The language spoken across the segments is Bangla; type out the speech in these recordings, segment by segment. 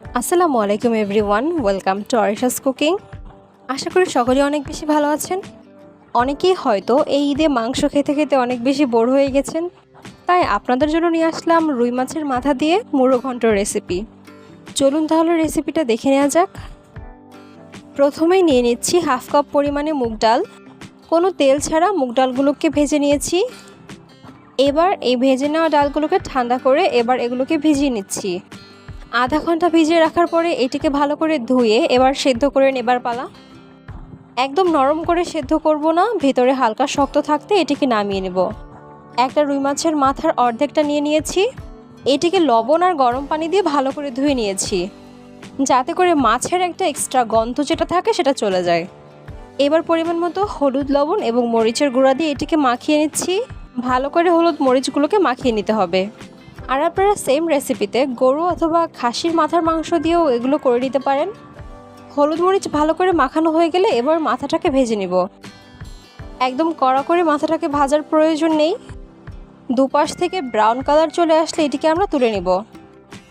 আসসালামু আলাইকুম everyone, welcome to Arisha's cooking. আশা করি সকলেই অনেক বেশি ভালো আছেন। অনেকেই হয়তো এই ঈদে মাংস খেতে খেতে অনেক বেশি বোর হয়ে গেছেন। তাই আপনাদের জন্য নিয়ে আসলাম রুই মাছের মাথা দিয়ে মুড়ো ঘন্ট রেসিপি চলুন তাহলে রেসিপিটা দেখে নেওয়া যাক। প্রথমেই নিয়ে নিচ্ছি হাফ কাপ পরিমাণে মুগ ডাল। কোনো তেল ছাড়া মুগ ডালগুলোকে ভেজে নিয়েছি। এবার এই ভেজে নেওয়া ডালগুলোকে ঠান্ডা করে এবার এগুলোকে ভিজিয়ে নিচ্ছি। আধা ঘণ্টা ভিজিয়ে রাখার পরে এটিকে ভালো করে ধুয়ে এবার সেদ্ধ করে নেবার পালা। একদম নরম করে সেদ্ধ করব না, ভেতরে হালকা শক্ত থাকতে এটিকে নামিয়ে নেব। একটা রুই মাছের মাথার অর্ধেকটা নিয়ে নিয়েছি। এটিকে লবণ আর গরম পানি দিয়ে ভালো করে ধুয়ে নিয়েছি। যাতে করে মাছের একটা এক্সট্রা গন্ধ যেটা থাকে সেটা চলে যায়। এবার পরিমাণ মতো হলুদ লবণ এবং মরিচের গুঁড়া দিয়ে এটিকে মাখিয়ে নিচ্ছি। ভালো করে হলুদ মরিচগুলোকে মাখিয়ে নিতে হবে। আর আপনারা সেম রেসিপিতে গরু অথবা খাসির মাথার মাংস দিয়েও এগুলো করে নিতে পারেন। হলুদ মরিচ ভালো করে মাখানো হয়ে গেলে এবার মাথাটাকে ভেজে নিব। একদম কড়া করে মাথাটাকে ভাজার প্রয়োজন নেই। দুপাশ থেকে ব্রাউন কালার চলে আসলে এটিকে আমরা তুলে নিব।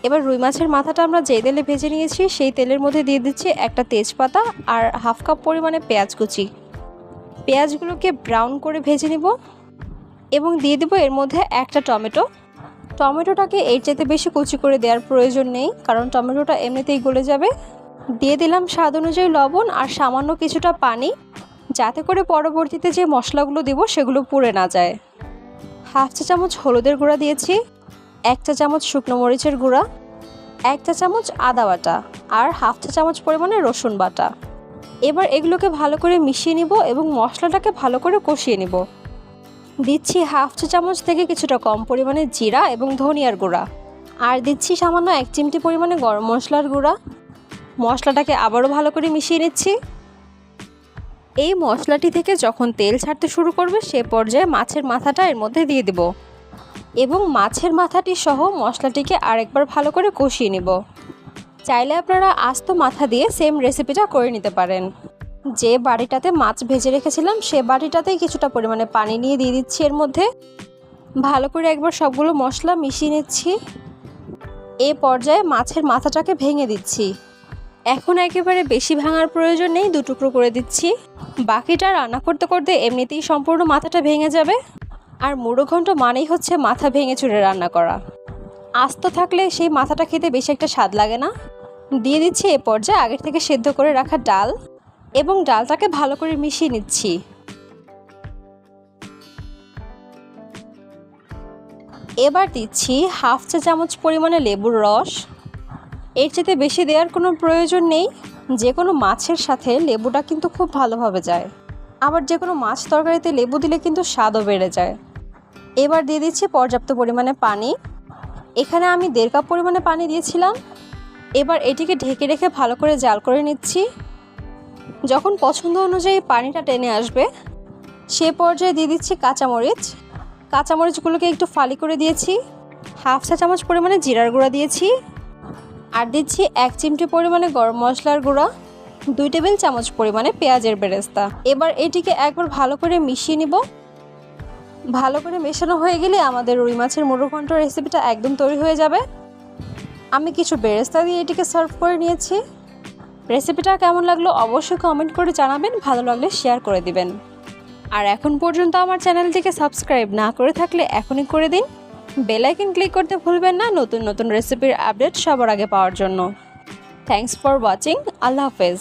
এবার রুই মাছের মাথাটা আমরা যে তেলে ভেজে নিয়েছি, সেই তেলের মধ্যে দিয়ে দিচ্ছি একটা তেজপাতা আর হাফ কাপ পরিমাণে পেঁয়াজ কুচি। পেঁয়াজগুলোকে ব্রাউন করে ভেজে নিব এবং দিয়ে দেবো এর মধ্যে একটা টমেটো। টমেটোটাকে এর চাইতে বেশি কুচি করে দেওয়ার প্রয়োজন নেই, কারণ টমেটোটা এমনিতেই গলে যাবে। দিয়ে দিলাম স্বাদ অনুযায়ী লবণ আর সামান্য কিছুটা পানি, যাতে করে পরবর্তীতে যে মশলাগুলো দেবো সেগুলো পুড়ে না যায়। হাফ চা চামচ হলুদের গুঁড়া দিয়েছি, এক চা চামচ শুকনো মরিচের গুঁড়া, এক চা চামচ আদা বাটা আর হাফ চা চামচ পরিমাণে রসুন বাটা। এবার এগুলোকে ভালো করে মিশিয়ে নিব এবং মশলাটাকে ভালো করে কষিয়ে নিব। দিচ্ছি হাফ চা চামচ থেকে কিছুটা কম পরিমাণে জিরা এবং ধনিয়ার গুঁড়া। আর দিচ্ছি সামান্য এক চিমটি পরিমাণে গরম মশলার গুঁড়া। মশলাটাকে আবারও ভালো করে মিশিয়ে নিচ্ছি। এই মশলাটি থেকে যখন তেল ছাড়তে শুরু করবে, সে পর্যায়ে মাছের মাথাটা এর মধ্যে দিয়ে দেব। এবং মাছের মাথাটি সহ মশলাটিকে আরেকবার ভালো করে কষিয়ে নেব। চাইলে আপনারা আস্ত মাথা দিয়ে সেম রেসিপিটা করে নিতে পারেন। যে বাড়িটাতে মাছ ভেজে রেখেছিলাম, সে বাড়িটাতেই কিছুটা পরিমাণে পানি নিয়ে দিয়ে দিচ্ছি এর মধ্যে। ভালো করে একবার সবগুলো মশলা মিশিয়ে নিচ্ছি। এ পর্যায়ে মাছের মাথাটাকে ভেঙে দিচ্ছি। এখন একেবারে বেশি ভাঙার প্রয়োজন নেই, দু টুকরো করে দিচ্ছি। বাকিটা রান্না করতে করতে এমনিতেই সম্পূর্ণ মাথাটা ভেঙে যাবে। আর মুড়ো ঘন্ট মানেই হচ্ছে মাথা ভেঙে চুড়ে রান্না করা। আস্ত থাকলে সেই মাথাটা খেতে বেশি একটা স্বাদ লাগে না। দিয়ে দিচ্ছি এ পর্যায়ে আগের থেকে সেদ্ধ করে রাখা ডাল। এবং ডালটাকে ভালো করে মিশিয়ে নিচ্ছি। এবার দিচ্ছি হাফ চা চামচ পরিমাণে লেবুর রস। এর চেয়ে বেশি দেওয়ার কোনো প্রয়োজন নেই। যে কোনো মাছের সাথে লেবুটা কিন্তু খুব ভালোভাবে যায়। আবার যে কোনো মাছ তরকারিতে লেবু দিলে কিন্তু স্বাদও বেড়ে যায়। এবার দিয়ে দিচ্ছি পর্যাপ্ত পরিমাণে পানি। এখানে আমি দেড় কাপ পরিমাণে পানি দিয়েছিলাম। এবার এটিকে ঢেকে রেখে ভালো করে জাল করে নিচ্ছি। যখন পছন্দ অনুযায়ী পানিটা টেনে আসবে, সে পর্যায়ে দিয়ে দিচ্ছি কাঁচামরিচ। কাঁচামরিচগুলোকে একটু ফালি করে দিয়েছি। হাফ চা চামচ পরিমাণে জিরার গুঁড়া দিয়েছি। আর দিচ্ছি এক চিমটি পরিমাণে গরম মশলার গুঁড়া, দুই টেবিল চামচ পরিমাণে পেঁয়াজের বেরেস্তা। এবার এটিকে একবার ভালো করে মিশিয়ে নিব। ভালো করে মেশানো হয়ে গেলে আমাদের রুই মাছের মুড়োঘণ্ট রেসিপিটা একদম তৈরি হয়ে যাবে। আমি কিছু বেরেস্তা দিয়ে এটিকে সার্ভ করে নিয়েছি। রেসিপিটা কেমন লাগল অবশ্যই কমেন্ট করে জানাবেন, ভালো লাগলে শেয়ার করে দিবেন। আর এখন পর্যন্ত আমার চ্যানেলটিকে সাবস্ক্রাইব না করে থাকলে এখনই করে দিন। বেলাইকন ক্লিক করতে ভুলবেন না নতুন নতুন রেসিপির আপডেট সবার আগে পাওয়ার জন্য। থ্যাংকস ফর ওয়াচিং আল্লাহ হাফেজ।